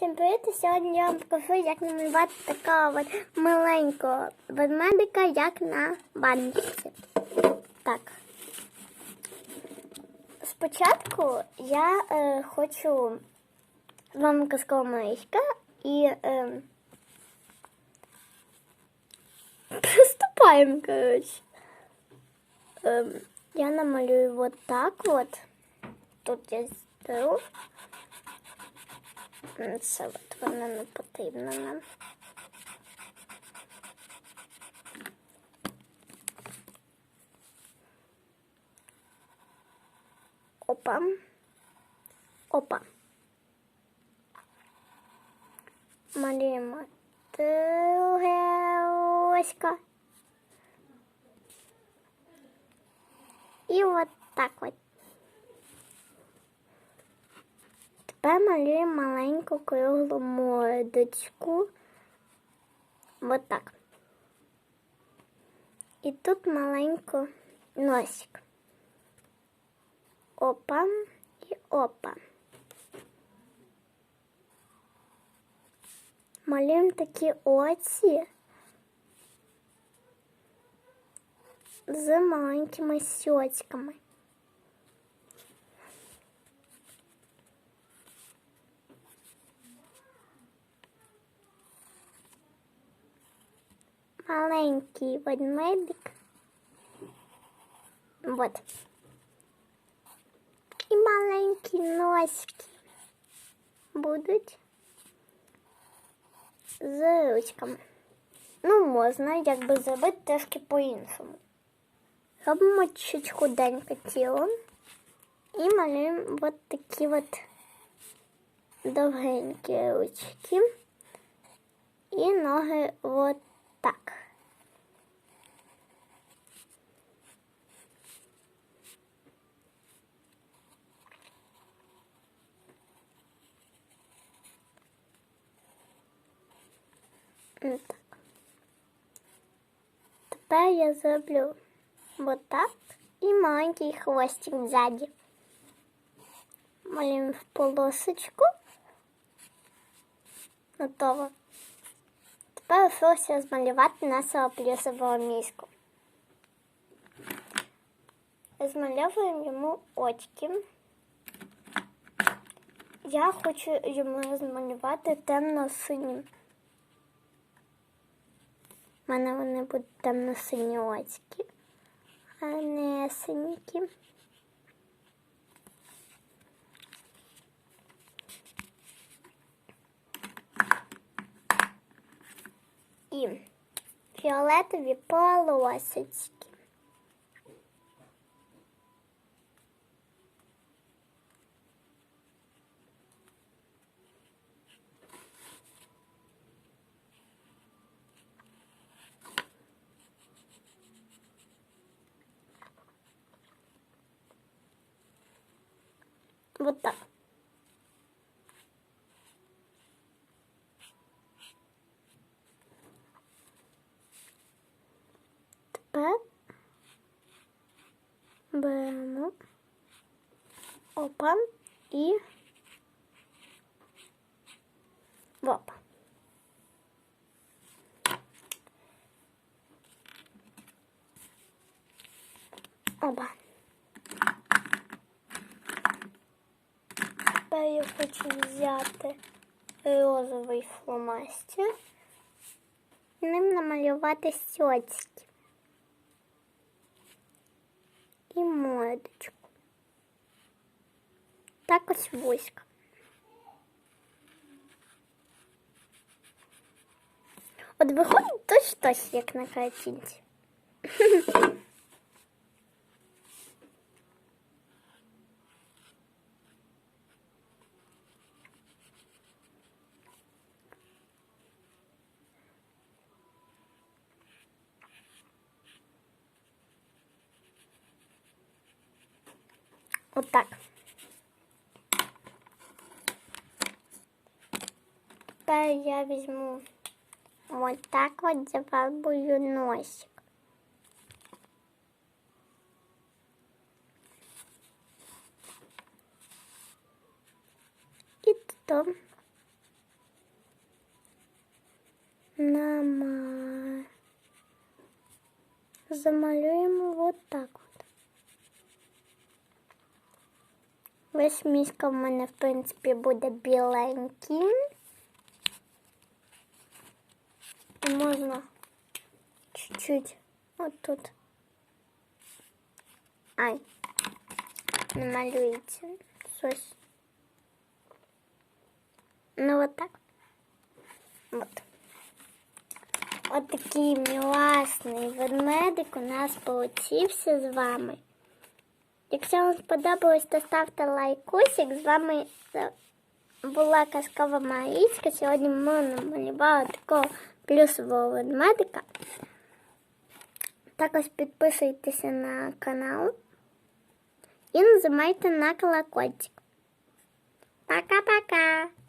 Всім привіт! Сьогодні я вам покажу, як намалювати такого от маленького ведмедика, як на баночці. Так. Спочатку я е, хочу з вами казкова мишка і е, приступаємо, коротше. Е, я намалюю вот так вот. Тут я беру. Це от воно не потрібно нам. Опа. Опа. Малюємо друге осько. І от так от. Тепер малюємо маленьку круглу мордочку. Вот так. І тут маленьку носик. Опа і опа. Малюємо такі очі з маленькими щочками. Маленький ведмедик. Вот. І маленькі носики будуть з ручками. Ну, можна якби зробити трошки по-іншому. Робимо чуть худеньке тіло і малюємо от такі от довгенькі ручки і ноги от так. М, Так. Тепер я зроблю вот так і маленький хвостик ззаді. Малюємо в полосочку. Готово. Тепер лишилося змалювати нашого плюсового мішку. Змальовуємо йому очки. Я хочу йому розмалювати темно-синім. У мене вони будуть темно-сині очки, а не синькі. І фіолетові полосочки. Вот так. Тепер беремо опа і опа. Оба. Тепер я хочу взяти розовий фломастер і ним намалювати сьоцьки і мордочку. Так ось вузько. От виходить точно як на картинці. Отак. Тепер я візьму вот так вот зафарбую носик. І тут Нама. Замалюємо вот так от. Весь мішка в мене, в принципі, буде біленький. І можна чуть-чуть отут. Ай, намалюється щось. Ну, вот так. Вот. От такий міласний ведмедик у нас получився з вами. Якщо вам сподобалось, то ставте лайкусик. З вами була казкова Марічка. Сьогодні ми намалювали такого плюсового ведмедика. Також підписуйтеся на канал і нажимайте на колокольчик. Пока-пока!